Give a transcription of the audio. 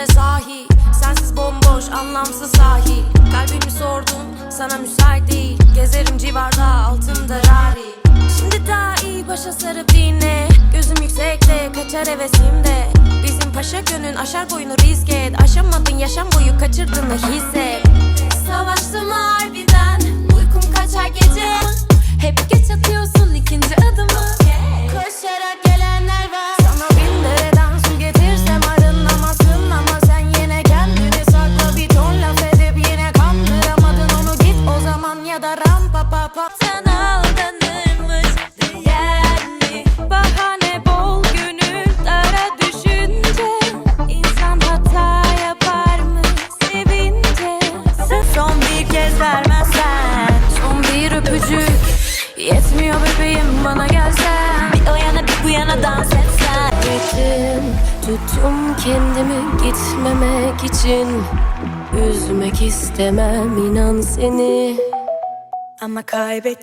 benimle sahi. Sensiz bomboş anlamsız sahil Kalbimi sordun sana müsait değil. Gezerim civarda altımda rari. Şimdi daha iyi başa sarıp dinle. Gözüm yüksekte kaçar hevesimde. Bizim paşa gönün aşar boyunu risk et. Aşamadın yaşam boyu kaçırdığını hisset. Savaştım harbiden Sen aldanırmış Bahane bol gönül dara düşünce. İnsan hata yapar mı? Sevince. Son bir kez vermezsen Son bir öpücük. Yetmiyor bebeğim bana gelsen. Bir o bir bu dans etsen. Gittim tuttum kendimi gitmemek için. Üzmek istemem inan seni Ama kaybet